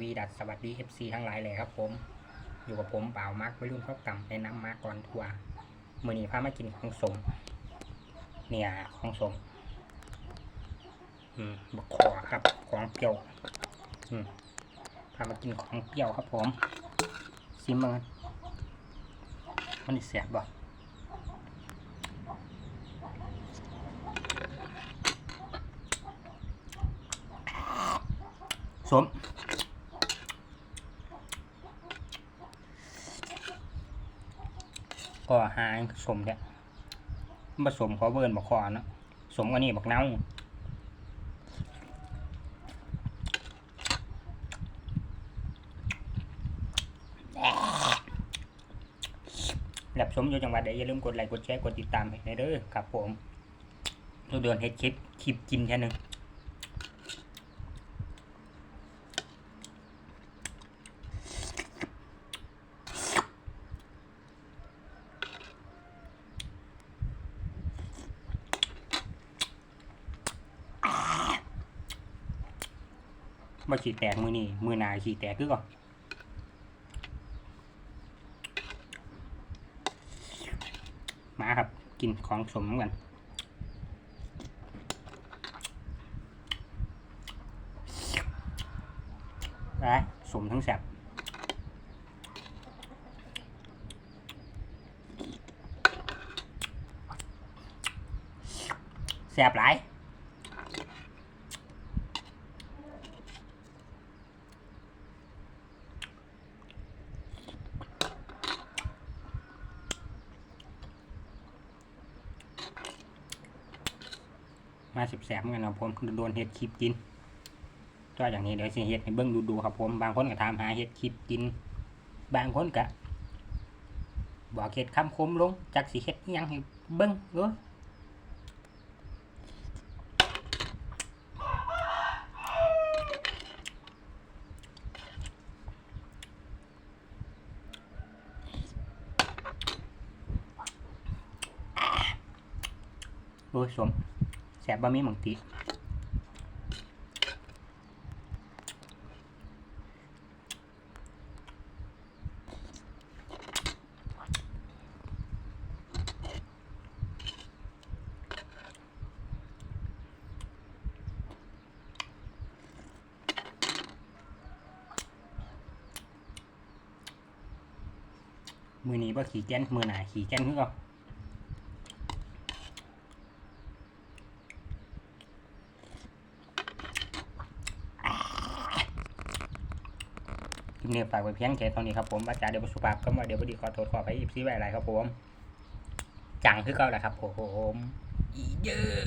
วีดัสสวัสดี FC ทั้งหลายเลยครับผม อยู่กับผมเปล่ามาร์กไม่รุ่นเข้าต่ำในน้ำมาก่อนทัวร์มือนี้พามากินของสม เนี่ยของสม อืมบักขอครับ ของเปรี้ยว อืมพามากินของเปรี้ยวครับผมซิมมันมันสิเสียบบ่สม ก็หางสมเนี่ยผสมขอเบิร์นบักคอเนาะสมกันนี่บักเน่าแบบสมอยู่จังหวัดใดอย่าลืมกดไลค์กดแชร์กดติดตามให้เด้อครับผมเราเดือนเฮ็ดคลิปคลิปกินแค่หนึ่ง บ่ฉีแตกมือนี่มือหนาฉีแตกคือก่อนมาครับ กินของสมกันไปสมทั้งแสบแสบหลาย มาสิบแสบเหมือนกันครับผมโดนเห็ดคลิปกินก็อย่างนี้เดี๋ยวสิเห็ดให้เบิ้งดูๆครับผมบางคนก็ถามหาเห็ดคลิปกิน บางคนก็บอกเห็ดคำคมลงจากสิเห็ดยังให้เบิ้งเอ้ยโอ้ยสม แสบบะหมี่หมังตีมือนี้บ่ขี่แก้นมือหนาขี่แก้นคือเก็ ลิปนี้ฝากไว้เพียงแค่เท่านี้ครับผมอาจารย์เดี๋ยวสุภาพก็มาเดี๋ยวบดีขอโทษขอไปอีซีไว้อะไรครับผม จังคือเก่าแหละครับผมอีเยอะ